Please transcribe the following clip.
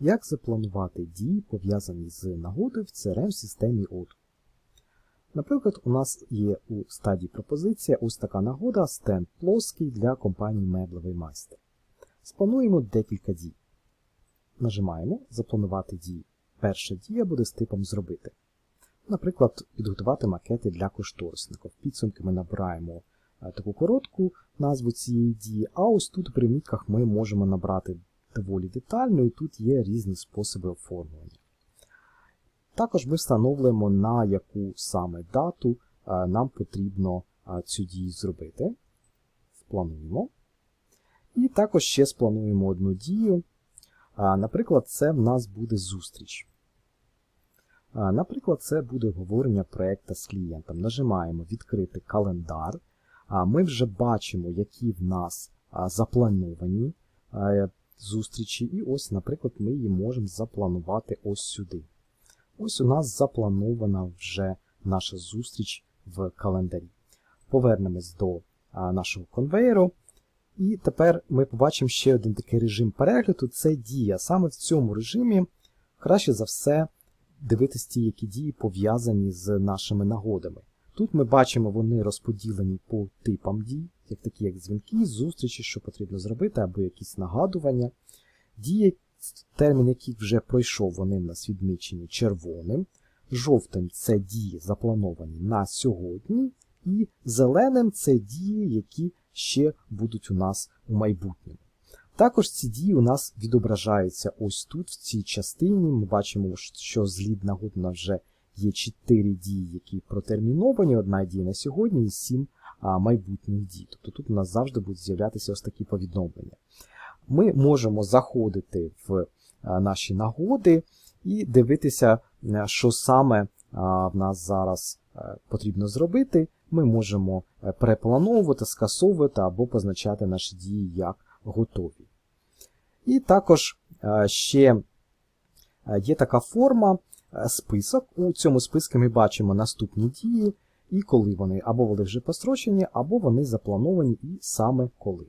як запланувати дії, пов'язані з нагодою в CRM-системі ODO. Наприклад, у нас є у стадії пропозиція ось така нагода стенд плоский для компанії Меблевий майстер. Сплануємо декілька дій. Нажимаємо Запланувати дії. Перша дія буде з типом Зробити. Наприклад, підготувати макети для кошторисника. В підсумки ми набираємо е, таку коротку назву цієї дії, а ось тут у примітках ми можемо набрати доволі детально, і тут є різні способи оформлення. Також ми встановлюємо, на яку саме дату е, нам потрібно е, цю дію зробити. Сплануємо. І також ще сплануємо одну дію. Наприклад, це в нас буде зустріч. Наприклад, це буде обговорення проєкту з клієнтом. Нажимаємо Відкрити календар. Ми вже бачимо, які в нас заплановані зустрічі. І ось, наприклад, ми її можемо запланувати ось сюди. Ось у нас запланована вже наша зустріч в календарі. Повернемось до нашого конвейеру. І тепер ми побачимо ще один такий режим перегляду це дія. Саме в цьому режимі краще за все дивитись ті, які дії пов'язані з нашими нагодами. Тут ми бачимо, вони розподілені по типам дій, як такі як дзвінки, зустрічі, що потрібно зробити, або якісь нагадування. Дії, термін яких вже пройшов, вони в нас відмічені червоним. Жовтим це дії заплановані на сьогодні, і зеленим це дії, які ще будуть у нас у майбутньому. Також ці дії у нас відображаються ось тут, в цій частині. Ми бачимо, що з лід нагод у нас вже є 4 дії, які протерміновані, одна дія на сьогодні і 7 майбутніх дій. Тобто тут у нас завжди будуть з'являтися ось такі повідомлення. Ми можемо заходити в наші нагоди і дивитися, що саме в нас зараз потрібно зробити. Ми можемо е, переплановувати, скасовувати або позначати наші дії як готові. І також е, ще е, є така форма список. У цьому списку ми бачимо наступні дії, і коли вони або вони вже построчені, або вони заплановані і саме коли.